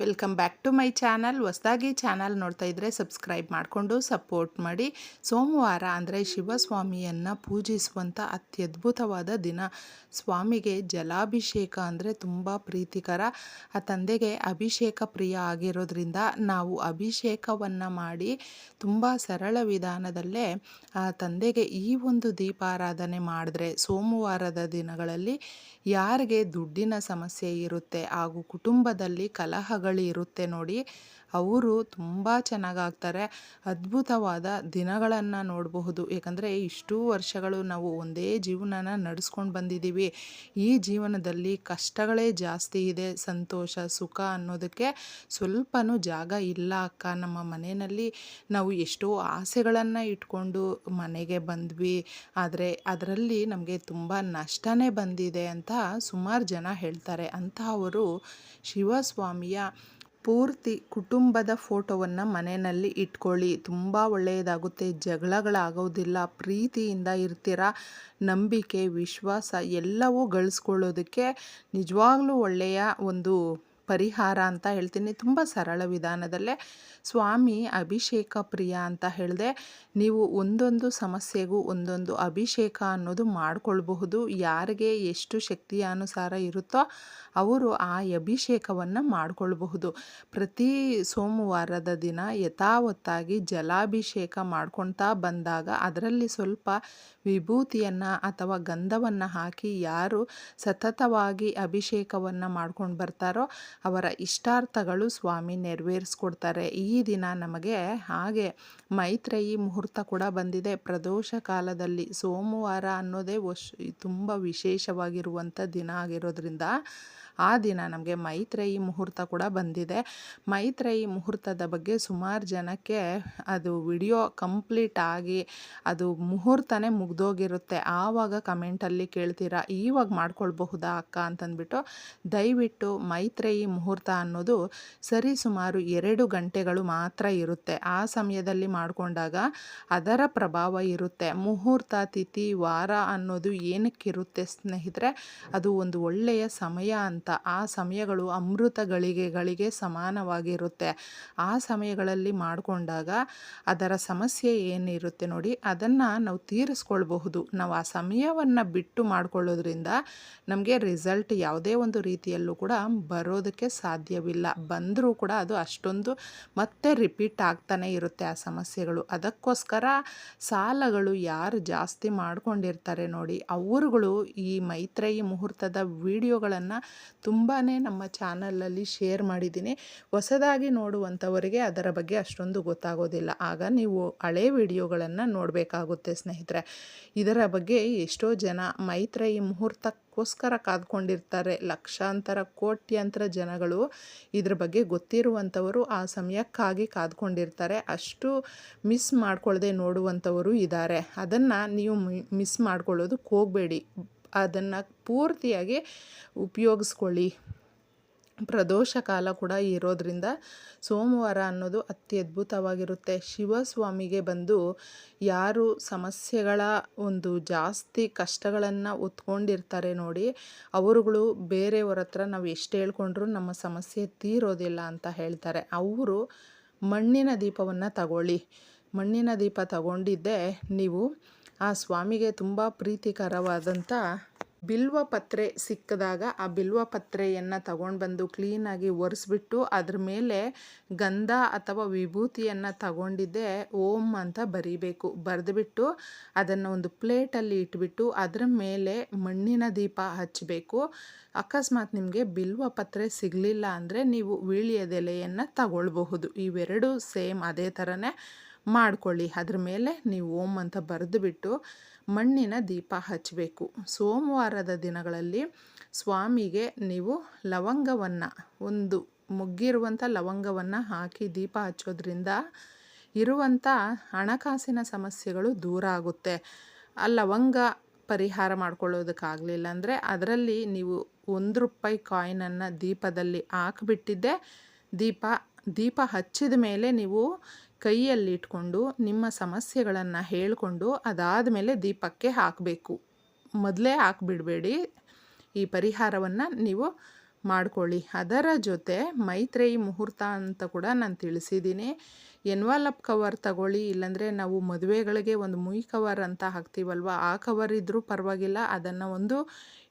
Welcome back to my channel. ಹೊಸದಾಗಿ channel ನೋಡ್ತಾ ಇದ್ದರೆ ಸಬ್ಸ್ಕ್ರೈಬ್ ಮಾಡಿಕೊಂಡು ಸಪೋರ್ಟ್ ಮಾಡಿ. ಸೋಮವಾರ ಅಂದರೆ ಶಿವಸ್ವಾಮಿಯನ್ನು ಪೂಜಿಸುವಂಥ ಅತ್ಯದ್ಭುತವಾದ ದಿನ. ಸ್ವಾಮಿಗೆ ಜಲಾಭಿಷೇಕ ಅಂದರೆ ತುಂಬ ಪ್ರೀತಿಕರ. ಆ ತಂದೆಗೆ ಅಭಿಷೇಕ ಪ್ರಿಯ ಆಗಿರೋದ್ರಿಂದ ನಾವು ಅಭಿಷೇಕವನ್ನು ಮಾಡಿ ತುಂಬ ಸರಳ ವಿಧಾನದಲ್ಲೇ ಆ ತಂದೆಗೆ ಈ ಒಂದು ದೀಪಾರಾಧನೆ ಮಾಡಿದ್ರೆ ಸೋಮವಾರದ ದಿನಗಳಲ್ಲಿ ಯಾರಿಗೆ ದುಡ್ಡಿನ ಸಮಸ್ಯೆ ಇರುತ್ತೆ ಹಾಗೂ ಕುಟುಂಬದಲ್ಲಿ ಕಲಹಗಳಿರುತ್ತೆ ನೋಡಿ. ಅವರು ತುಂಬ ಚೆನ್ನಾಗಾಗ್ತಾರೆ. ಅದ್ಭುತವಾದ ದಿನಗಳನ್ನು ನೋಡಬಹುದು. ಏಕೆಂದರೆ ಇಷ್ಟು ವರ್ಷಗಳು ನಾವು ಒಂದೇ ಜೀವನನ ನಡೆಸ್ಕೊಂಡು ಬಂದಿದ್ದೀವಿ. ಈ ಜೀವನದಲ್ಲಿ ಕಷ್ಟಗಳೇ ಜಾಸ್ತಿ ಇದೆ. ಸಂತೋಷ, ಸುಖ ಅನ್ನೋದಕ್ಕೆ ಸ್ವಲ್ಪನೂ ಜಾಗ ಇಲ್ಲ ಅಕ್ಕ. ನಮ್ಮ ಮನೆಯಲ್ಲಿ ನಾವು ಎಷ್ಟೋ ಆಸೆಗಳನ್ನು ಇಟ್ಕೊಂಡು ಮನೆಗೆ ಬಂದ್ವಿ. ಆದರೆ ಅದರಲ್ಲಿ ನಮಗೆ ತುಂಬ ನಷ್ಟನೇ ಬಂದಿದೆ ಅಂತ ಸುಮಾರು ಜನ ಹೇಳ್ತಾರೆ. ಅಂತಹವರು ಶಿವಸ್ವಾಮಿಯ ಪೂರ್ತಿ ಕುಟುಂಬದ ಫೋಟೋವನ್ನು ಮನೆಯಲ್ಲಿ ಇಟ್ಕೊಳ್ಳಿ. ತುಂಬ ಒಳ್ಳೆಯದಾಗುತ್ತೆ. ಜಗಳಗಳಾಗೋದಿಲ್ಲ. ಪ್ರೀತಿಯಿಂದ ಇರ್ತೀರ? ನಂಬಿಕೆ, ವಿಶ್ವಾಸ ಎಲ್ಲವೂ ಗಳಿಸ್ಕೊಳ್ಳೋದಕ್ಕೆ ನಿಜವಾಗ್ಲೂ ಒಳ್ಳೆಯ ಒಂದು ಪರಿಹಾರ ಅಂತ ಹೇಳ್ತೀನಿ. ತುಂಬ ಸರಳ ವಿಧಾನದಲ್ಲೇ ಸ್ವಾಮಿ ಅಭಿಷೇಕ ಪ್ರಿಯ ಅಂತ ಹೇಳಿದೆ, ನೀವು ಒಂದೊಂದು ಸಮಸ್ಯೆಗೂ ಒಂದೊಂದು ಅಭಿಷೇಕ ಅನ್ನೋದು ಮಾಡಿಕೊಳ್ಬಹುದು. ಯಾರಿಗೆ ಎಷ್ಟು ಶಕ್ತಿಯ ಅನುಸಾರ ಇರುತ್ತೋ ಅವರು ಆ ಅಭಿಷೇಕವನ್ನು ಮಾಡಿಕೊಳ್ಬಹುದು. ಪ್ರತಿ ಸೋಮವಾರದ ದಿನ ಯಥಾವತ್ತಾಗಿ ಜಲಾಭಿಷೇಕ ಮಾಡ್ಕೊಳ್ತಾ ಬಂದಾಗ ಅದರಲ್ಲಿ ಸ್ವಲ್ಪ ವಿಭೂತಿಯನ್ನು ಅಥವಾ ಗಂಧವನ್ನು ಹಾಕಿ ಯಾರು ಸತತವಾಗಿ ಅಭಿಷೇಕವನ್ನು ಮಾಡ್ಕೊಂಡು ಬರ್ತಾರೋ ಅವರ ಇಷ್ಟಾರ್ಥಗಳು ಸ್ವಾಮಿ ನೆರವೇರಿಸ್ಕೊಡ್ತಾರೆ. ಈ ದಿನ ನಮಗೆ ಹಾಗೆ ಮೈತ್ರೇಯಿ ಮುಹೂರ್ತ ಕೂಡ ಬಂದಿದೆ. ಪ್ರದೋಷ ಕಾಲದಲ್ಲಿ ಸೋಮವಾರ ಅನ್ನೋದೇ ವಶ್ ತುಂಬ ವಿಶೇಷವಾಗಿರುವಂಥ ದಿನ ಆಗಿರೋದ್ರಿಂದ ಆ ದಿನ ನಮಗೆ ಮೈತ್ರೇಯಿ ಮುಹೂರ್ತ ಕೂಡ ಬಂದಿದೆ. ಮೈತ್ರೇಯಿ ಮುಹೂರ್ತದ ಬಗ್ಗೆ ಸುಮಾರು ಜನಕ್ಕೆ ಅದು ವಿಡಿಯೋ ಕಂಪ್ಲೀಟ್ ಆಗಿ ಅದು ಮುಹೂರ್ತನೇ ಮುಗ್ದೋಗಿರುತ್ತೆ. ಆವಾಗ ಕಮೆಂಟಲ್ಲಿ ಕೇಳ್ತೀರಾ ಈವಾಗ ಮಾಡ್ಕೊಳ್ಬಹುದಾ ಅಕ್ಕ ಅಂತಂದ್ಬಿಟ್ಟು ದಯವಿಟ್ಟು ಮೈತ್ರೇಯಿ ಮುಹೂರ್ತ ಅನ್ನೋದು ಸರಿ ಸುಮಾರು ಎರಡು ಗಂಟೆಗಳು ಮಾತ್ರ ಇರುತ್ತೆ. ಆ ಸಮಯದಲ್ಲಿ ಮಾಡಿಕೊಂಡಾಗ ಅದರ ಪ್ರಭಾವ ಇರುತ್ತೆ. ಮುಹೂರ್ತ, ತಿಥಿ, ವಾರ ಅನ್ನೋದು ಏನಕ್ಕಿರುತ್ತೆ ಸ್ನೇಹಿತರೆ, ಅದು ಒಂದು ಒಳ್ಳೆಯ ಸಮಯ ಅಂತ ಆ ಸಮಯಗಳು ಅಮೃತ ಗಳಿಗೆಗಳಿಗೆ ಸಮಾನವಾಗಿರುತ್ತೆ. ಆ ಸಮಯಗಳಲ್ಲಿ ಮಾಡಿಕೊಂಡಾಗ ಅದರ ಸಮಸ್ಯೆ ಏನಿರುತ್ತೆ ನೋಡಿ, ಅದನ್ನು ನಾವು ತೀರಿಸ್ಕೊಳ್ಬಹುದು. ನಾವು ಆ ಸಮಯವನ್ನು ಬಿಟ್ಟು ಮಾಡಿಕೊಳ್ಳೋದ್ರಿಂದ ನಮಗೆ ರಿಸಲ್ಟ್ ಯಾವುದೇ ಒಂದು ರೀತಿಯಲ್ಲೂ ಕೂಡ ಬರೋದಕ್ಕೆ ಸಾಧ್ಯವಿಲ್ಲ. ಬಂದರೂ ಕೂಡ ಅದು ಅಷ್ಟೊಂದು ಮತ್ತೆ ರಿಪೀಟ್ ಆಗ್ತಾನೆ ಇರುತ್ತೆ ಆ ಸಮಸ್ಯೆಗಳು. ಅದಕ್ಕೋಸ್ಕರ ಸಾಲಗಳು ಯಾರು ಜಾಸ್ತಿ ಮಾಡ್ಕೊಂಡಿರ್ತಾರೆ ನೋಡಿ, ಅವರುಗಳು ಈ ಮೈತ್ರೇಯಿ ಮುಹೂರ್ತದ ವಿಡಿಯೋಗಳನ್ನು ತುಂಬಾ ನಮ್ಮ ಚಾನಲಲ್ಲಿ ಶೇರ್ ಮಾಡಿದ್ದೀನಿ. ಹೊಸದಾಗಿ ನೋಡುವಂಥವರಿಗೆ ಅದರ ಬಗ್ಗೆ ಅಷ್ಟೊಂದು ಗೊತ್ತಾಗೋದಿಲ್ಲ. ಆಗ ನೀವು ಹಳೆ ವಿಡಿಯೋಗಳನ್ನು ನೋಡಬೇಕಾಗುತ್ತೆ ಸ್ನೇಹಿತರೆ. ಇದರ ಬಗ್ಗೆ ಎಷ್ಟೋ ಜನ ಮೈತ್ರೇಯಿ ಮುಹೂರ್ತಕ್ಕೋಸ್ಕರ ಕಾದ್ಕೊಂಡಿರ್ತಾರೆ. ಲಕ್ಷಾಂತರ, ಕೋಟ್ಯಂತರ ಜನಗಳು ಇದ್ರ ಬಗ್ಗೆ ಗೊತ್ತಿರುವಂಥವರು ಆ ಸಮಯಕ್ಕಾಗಿ ಕಾದ್ಕೊಂಡಿರ್ತಾರೆ. ಅಷ್ಟು ಮಿಸ್ ಮಾಡ್ಕೊಳ್ಳದೆ ನೋಡುವಂಥವರು ಇದ್ದಾರೆ. ಅದನ್ನು ನೀವು ಮಿಸ್ ಮಾಡ್ಕೊಳ್ಳೋದಕ್ಕೆ ಹೋಗಬೇಡಿ. ಅದನ್ನು ಪೂರ್ತಿಯಾಗಿ ಉಪಯೋಗಿಸ್ಕೊಳ್ಳಿ. ಪ್ರದೋಷ ಕಾಲ ಕೂಡ ಇರೋದರಿಂದ ಸೋಮವಾರ ಅನ್ನೋದು ಅತ್ಯದ್ಭುತವಾಗಿರುತ್ತೆ. ಶಿವಸ್ವಾಮಿಗೆ ಬಂದು ಯಾರು ಸಮಸ್ಯೆಗಳ ಒಂದು ಜಾಸ್ತಿ ಕಷ್ಟಗಳನ್ನು ಹೊತ್ಕೊಂಡಿರ್ತಾರೆ ನೋಡಿ, ಅವರುಗಳು ಬೇರೆಯವ್ರ ಹತ್ರ ನಾವು ಎಷ್ಟು ಹೇಳ್ಕೊಂಡ್ರು ನಮ್ಮ ಸಮಸ್ಯೆ ತೀರೋದಿಲ್ಲ ಅಂತ ಹೇಳ್ತಾರೆ. ಅವರು ಮಣ್ಣಿನ ದೀಪವನ್ನು ತಗೊಳ್ಳಿ. ಮಣ್ಣಿನ ದೀಪ ತಗೊಂಡಿದ್ದೆ ನೀವು ಆ ಸ್ವಾಮಿಗೆ ತುಂಬ ಪ್ರೀತಿಕರವಾದಂಥ ಬಿಲ್ವ ಪತ್ರೆ ಸಿಕ್ಕಿದಾಗ ಆ ಬಿಲ್ವ ಪತ್ರೆಯನ್ನು ತಗೊಂಡು ಬಂದು ಕ್ಲೀನಾಗಿ ಒರೆಸ್ಬಿಟ್ಟು ಅದ್ರ ಮೇಲೆ ಗಂಧ ಅಥವಾ ವಿಭೂತಿಯನ್ನು ತಗೊಂಡಿದ್ದೆ, ಓಂ ಅಂತ ಬರೀಬೇಕು. ಬರೆದುಬಿಟ್ಟು ಅದನ್ನು ಒಂದು ಪ್ಲೇಟಲ್ಲಿ ಇಟ್ಬಿಟ್ಟು ಅದರ ಮೇಲೆ ಮಣ್ಣಿನ ದೀಪ ಹಚ್ಚಬೇಕು ಅಕಸ್ಮಾತ್ ನಿಮಗೆ ಬಿಲ್ವ ಪತ್ರೆ ಸಿಗಲಿಲ್ಲ ಅಂದರೆ ನೀವು ವೀಳ್ಯದೆಲೆಯನ್ನು ತಗೊಳ್ಬಹುದು. ಇವೆರಡು ಸೇಮ್ ಅದೇ ಥರನೇ ಮಾಡ್ಕೊಳ್ಳಿ. ಅದ್ರ ಮೇಲೆ ನೀವು ಓಂ ಅಂತ ಬರೆದುಬಿಟ್ಟು ಮಣ್ಣಿನ ದೀಪ ಹಚ್ಚಬೇಕು ಸೋಮವಾರದ ದಿನಗಳಲ್ಲಿ ಸ್ವಾಮಿಗೆ ನೀವು ಲವಂಗವನ್ನು, ಒಂದು ಮುಗ್ಗಿರುವಂಥ ಲವಂಗವನ್ನು ಹಾಕಿ ದೀಪ ಹಚ್ಚೋದ್ರಿಂದ ಇರುವಂಥ ಹಣಕಾಸಿನ ಸಮಸ್ಯೆಗಳು ದೂರ ಆಗುತ್ತೆ. ಆ ಲವಂಗ ಪರಿಹಾರ ಮಾಡ್ಕೊಳ್ಳೋದಕ್ಕಾಗಲಿಲ್ಲ ಅಂದರೆ ಅದರಲ್ಲಿ ನೀವು ಒಂದು ರೂಪಾಯಿ ಕಾಯಿನನ್ನು ದೀಪದಲ್ಲಿ ಹಾಕಿಬಿಟ್ಟಿದ್ದೆ, ದೀಪ ದೀಪ ಹಚ್ಚಿದ ಮೇಲೆ ನೀವು ಕೈಯಲ್ಲಿ ಇಟ್ಕೊಂಡು ನಿಮ್ಮ ಸಮಸ್ಯೆಗಳನ್ನು ಹೇಳಿಕೊಂಡು ಅದಾದ ಮೇಲೆ ದೀಪಕ್ಕೆ ಹಾಕಬೇಕು. ಮೊದಲೇ ಹಾಕಿಬಿಡಬೇಡಿ. ಈ ಪರಿಹಾರವನ್ನು ನೀವು ಮಾಡಿಕೊಳ್ಳಿ. ಅದರ ಜೊತೆ ಮೈತ್ರೇಯಿ ಮುಹೂರ್ತ ಅಂತ ಕೂಡ ನಾನು ತಿಳಿಸಿದ್ದೀನಿ ಎನ್ವಾಲಪ್ ಕವರ್ ತಗೊಳ್ಳಿ, ಇಲ್ಲಾಂದರೆ ನಾವು ಮದುವೆಗಳಿಗೆ ಒಂದು ಮುಯಿ ಕವರ್ ಅಂತ ಹಾಕ್ತೀವಲ್ವ? ಆ ಕವರ್ ಇದ್ದರೂ ಪರವಾಗಿಲ್ಲ. ಅದನ್ನು ಒಂದು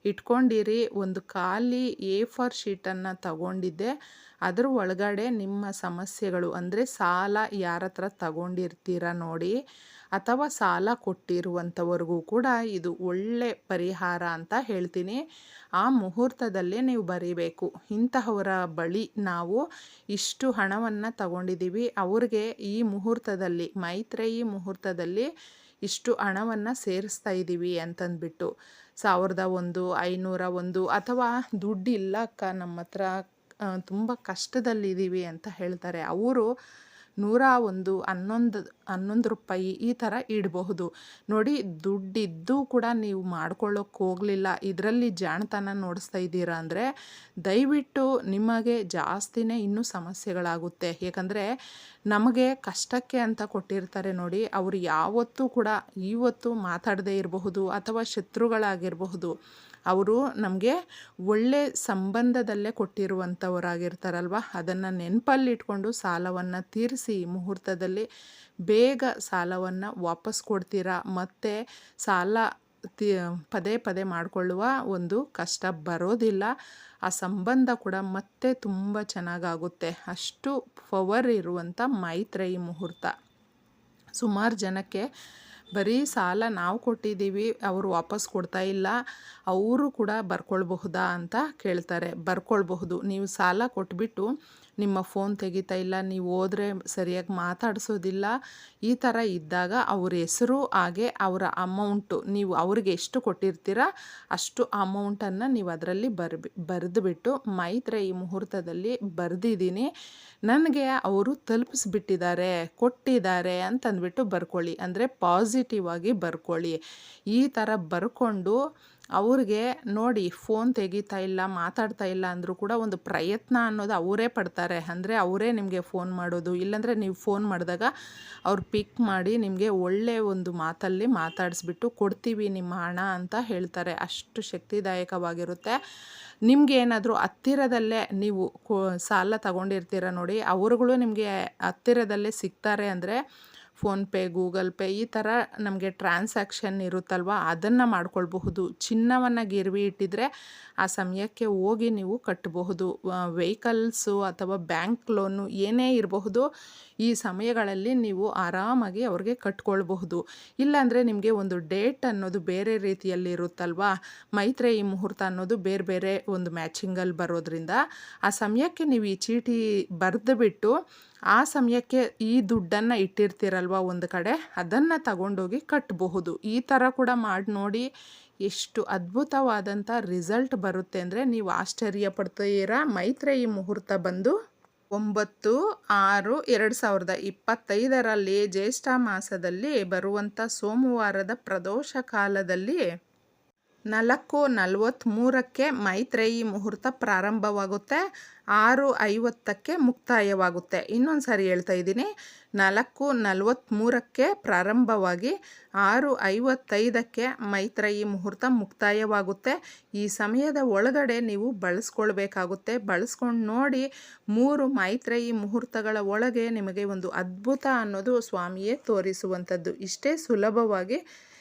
ಇಟ್ಕೊಂಡಿರಿ. ಒಂದು ಖಾಲಿ ಎ ಫಾರ್ ಶೀಟನ್ನು ತಗೊಂಡಿದ್ದೆ. ಅದ್ರ ಒಳಗಡೆ ನಿಮ್ಮ ಸಮಸ್ಯೆಗಳು ಅಂದರೆ ಸಾಲ ಯಾರ ಹತ್ರ ತಗೊಂಡಿರ್ತೀರ ನೋಡಿ ಅಥವಾ ಸಾಲ ಕೊಟ್ಟಿರುವಂಥವ್ರಿಗೂ ಕೂಡ ಇದು ಒಳ್ಳೆ ಪರಿಹಾರ ಅಂತ ಹೇಳ್ತೀನಿ. ಆ ಮುಹೂರ್ತದಲ್ಲೇ ನೀವು ಬರೀಬೇಕು. ಇಂತಹವರ ಬಳಿ ನಾವು ಇಷ್ಟು ಹಣವನ್ನು ತಗೊಂಡಿದ್ದೀವಿ. ಅವ್ರಿಗೆ ಈ ಮುಹೂರ್ತದಲ್ಲಿ, ಮೈತ್ರೇಯಿ ಮುಹೂರ್ತದಲ್ಲಿ ಇಷ್ಟು ಹಣವನ್ನು ಸೇರಿಸ್ತಾ ಇದ್ದೀವಿ ಅಂತಂದ್ಬಿಟ್ಟು. ಸಾವಿರದ ಒಂದು, ಐನೂರ ಒಂದು ಅಥವಾ ದುಡ್ಡಿಲ್ಲ ಅಕ್ಕ ನಮ್ಮ ಹತ್ರ ತುಂಬ ಕಷ್ಟದಲ್ಲಿದ್ದೀವಿ ಅಂತ ಹೇಳ್ತಾರೆ. ಅವರು ನೂರ ಒಂದು ಹನ್ನೊಂದು ಹನ್ನೊಂದು ರೂಪಾಯಿ ಈ ಥರ ಇಡಬಹುದು. ನೋಡಿ, ದುಡ್ಡಿದ್ದು ಕೂಡ ನೀವು ಮಾಡ್ಕೊಳ್ಳೋಕೆ ಹೋಗಲಿಲ್ಲ. ಇದರಲ್ಲಿ ಜಾಣತನ ನೋಡಿಸ್ತಾ ಇದ್ದೀರಾ ಅಂದರೆ, ದಯವಿಟ್ಟು ನಿಮಗೆ ಜಾಸ್ತಿನೇ ಇನ್ನೂ ಸಮಸ್ಯೆಗಳಾಗುತ್ತೆ. ಏಕೆಂದರೆ ನಮಗೆ ಕಷ್ಟಕ್ಕೆ ಅಂತ ಕೊಟ್ಟಿರ್ತಾರೆ ನೋಡಿ, ಅವರು ಯಾವತ್ತೂ ಕೂಡ ಇವತ್ತು ಮಾತಾಡದೇ ಇರಬಹುದು ಅಥವಾ ಶತ್ರುಗಳಾಗಿರಬಹುದು. ಅವರು ನಮಗೆ ಒಳ್ಳೆ ಸಂಬಂಧದಲ್ಲೇ ಕೊಟ್ಟಿರುವಂಥವರಾಗಿರ್ತಾರಲ್ವ? ಅದನ್ನು ನೆನಪಲ್ಲಿಟ್ಕೊಂಡು ಸಾಲವನ್ನು ತೀರಿಸಿ ಮುಹೂರ್ತದಲ್ಲಿ ಬೇಗ ಸಾಲವನ್ನು ವಾಪಸ್ ಕೊಡ್ತೀರಾ? ಮತ್ತು ಸಾಲ ಪದೇ ಪದೇ ಮಾಡಿಕೊಳ್ಳುವ ಒಂದು ಕಷ್ಟ ಬರೋದಿಲ್ಲ. ಆ ಸಂಬಂಧ ಕೂಡ ಮತ್ತೆ ತುಂಬ ಚೆನ್ನಾಗಾಗುತ್ತೆ. ಅಷ್ಟು ಪವರ್ ಇರುವಂಥ ಮೈತ್ರೇಯಿ ಮುಹೂರ್ತ. ಸುಮಾರು ಜನಕ್ಕೆ ಬರೀ ಸಾಲ ನಾವು ಕೊಟ್ಟಿದ್ದೀವಿ, ಅವರು ವಾಪಸ್ ಕೊಡ್ತಾ ಇಲ್ಲ, ಅವರು ಕೂಡ ಬರ್ಕೊಳ್ಬಹುದಾ ಅಂತ ಕೇಳ್ತಾರೆ. ಬರ್ಕೊಳ್ಬಹುದು. ನೀವು ಸಾಲ ಕೊಟ್ಬಿಟ್ಟು ನಿಮ್ಮ ಫೋನ್ ತೆಗಿತಾ ಇಲ್ಲ, ನೀವು ಹೋದರೆ ಸರಿಯಾಗಿ ಮಾತಾಡಿಸೋದಿಲ್ಲ. ಈ ಥರ ಇದ್ದಾಗ ಅವ್ರ ಹೆಸರು, ಹಾಗೆ ಅವರ ಅಮೌಂಟು ನೀವು ಅವ್ರಿಗೆ ಎಷ್ಟು ಕೊಟ್ಟಿರ್ತೀರ, ಅಷ್ಟು ಅಮೌಂಟನ್ನು ನೀವು ಅದರಲ್ಲಿ ಬರ್ಬಿ ಮೈತ್ರ ಈ ಮುಹೂರ್ತದಲ್ಲಿ ಬರೆದಿದ್ದೀನಿ. ನನಗೆ ಅವರು ತಲುಪಿಸ್ಬಿಟ್ಟಿದ್ದಾರೆ, ಕೊಟ್ಟಿದ್ದಾರೆ ಅಂತಂದ್ಬಿಟ್ಟು ಬರ್ಕೊಳ್ಳಿ. ಅಂದರೆ ಪಾಸಿಟಿವ್ ಆಗಿ ಬರ್ಕೊಳ್ಳಿ. ಈ ಥರ ಬರ್ಕೊಂಡು ಅವ್ರಿಗೆ ನೋಡಿ ಫೋನ್ ತೆಗಿತಾ ಇಲ್ಲ, ಮಾತಾಡ್ತಾ ಇಲ್ಲ ಅಂದರೂ ಕೂಡ ಒಂದು ಪ್ರಯತ್ನ ಅನ್ನೋದು ಅವರೇ ಪಡ್ತಾರೆ. ಅಂದರೆ ಅವರೇ ನಿಮಗೆ ಫೋನ್ ಮಾಡೋದು. ಇಲ್ಲಾಂದರೆ ನೀವು ಫೋನ್ ಮಾಡಿದಾಗ ಅವ್ರು ಪಿಕ್ ಮಾಡಿ ನಿಮಗೆ ಒಳ್ಳೆಯ ಒಂದು ಮಾತಲ್ಲಿ ಮಾತಾಡಿಸ್ಬಿಟ್ಟು ಕೊಡ್ತೀವಿ ನಿಮ್ಮ ಹಣ ಅಂತ ಹೇಳ್ತಾರೆ. ಅಷ್ಟು ಶಕ್ತಿದಾಯಕವಾಗಿರುತ್ತೆ. ನಿಮಗೆ ಏನಾದರೂ ಹತ್ತಿರದಲ್ಲೇ ನೀವು ಸಾಲ ತಗೊಂಡಿರ್ತೀರ ನೋಡಿ, ಅವರುಗಳು ನಿಮಗೆ ಹತ್ತಿರದಲ್ಲೇ ಸಿಗ್ತಾರೆ ಅಂದರೆ ಫೋನ್ಪೇ ಗೂಗಲ್ ಪೇ ಈ ಥರ ನಮಗೆ ಟ್ರಾನ್ಸಾಕ್ಷನ್ ಇರುತ್ತಲ್ವ? ಅದನ್ನು ಮಾಡ್ಕೊಳ್ಬಹುದು. ಚಿನ್ನವನ್ನು ಗಿರ್ವಿ ಇಟ್ಟಿದ್ರೆ ಆ ಸಮಯಕ್ಕೆ ಹೋಗಿ ನೀವು ಕಟ್ಟಬಹುದು ವೆಹಿಕಲ್ಸು ಅಥವಾ ಬ್ಯಾಂಕ್ ಲೋನು ಏನೇ ಇರಬಹುದು. ಈ ಸಮಯಗಳಲ್ಲಿ ನೀವು ಆರಾಮಾಗಿ ಅವ್ರಿಗೆ ಕಟ್ಕೊಳ್ಬಹುದು. ಇಲ್ಲಾಂದರೆ ನಿಮಗೆ ಒಂದು ಡೇಟ್ ಅನ್ನೋದು ಬೇರೆ ರೀತಿಯಲ್ಲಿ ಇರುತ್ತಲ್ವಾ? ಮುಹೂರ್ತ ಅನ್ನೋದು ಬೇರೆ ಬೇರೆ ಒಂದು ಮ್ಯಾಚಿಂಗಲ್ಲಿ ಬರೋದ್ರಿಂದ ಆ ಸಮಯಕ್ಕೆ ನೀವು ಈ ಚೀಟಿ ಬರೆದು ಬಿಟ್ಟು ಆ ಸಮಯಕ್ಕೆ ಈ ದುಡ್ಡನ್ನು ಇಟ್ಟಿರ್ತೀರಲ್ವ ಒಂದು ಕಡೆ, ಅದನ್ನು ತಗೊಂಡೋಗಿ ಕಟ್ಟಬಹುದು ಈ ಥರ ಕೂಡ ಮಾಡಿ ನೋಡಿ ಎಷ್ಟು ಅದ್ಭುತವಾದಂಥ ರಿಸಲ್ಟ್ ಬರುತ್ತೆ ಅಂದರೆ ನೀವು ಆಶ್ಚರ್ಯ ಪಡ್ತೀರಾ ಮೈತ್ರೇಯಿ ಮುಹೂರ್ತ ಬಂದು ಒಂಬತ್ತು ಆರು ಎರಡು ಸಾವಿರದ ಇಪ್ಪತ್ತೈದರಲ್ಲಿ ಜ್ಯೇಷ್ಠ ಮಾಸದಲ್ಲಿ ಬರುವಂಥ ಸೋಮವಾರದ ಪ್ರದೋಷ ಕಾಲದಲ್ಲಿ ನಾಲ್ಕು ನಲವತ್ತ್ಮೂರಕ್ಕೆ ಮೈತ್ರೇಯಿ ಮುಹೂರ್ತ ಪ್ರಾರಂಭವಾಗುತ್ತೆ. ಆರು ಐವತ್ತಕ್ಕೆ ಮುಕ್ತಾಯವಾಗುತ್ತೆ. ಇನ್ನೊಂದು ಸಾರಿ ಹೇಳ್ತಾ ಇದ್ದೀನಿ. ನಾಲ್ಕು ನಲವತ್ತ್ಮೂರಕ್ಕೆ ಪ್ರಾರಂಭವಾಗಿ ಆರು ಐವತ್ತೈದಕ್ಕೆ ಮೈತ್ರೇಯಿ ಮುಹೂರ್ತ ಮುಕ್ತಾಯವಾಗುತ್ತೆ. ಈ ಸಮಯದ ಒಳಗಡೆ ನೀವು ಬಳಸ್ಕೊಳ್ಬೇಕಾಗುತ್ತೆ. ಬಳಸ್ಕೊಂಡು ನೋಡಿ ಮೂರು ಮೈತ್ರೇಯಿ ಮುಹೂರ್ತಗಳ ಒಳಗೆ ನಿಮಗೆ ಒಂದು ಅದ್ಭುತ ಅನ್ನೋದು ಸ್ವಾಮಿಯೇ ತೋರಿಸುವಂಥದ್ದು. ಇಷ್ಟೇ ಸುಲಭವಾಗಿ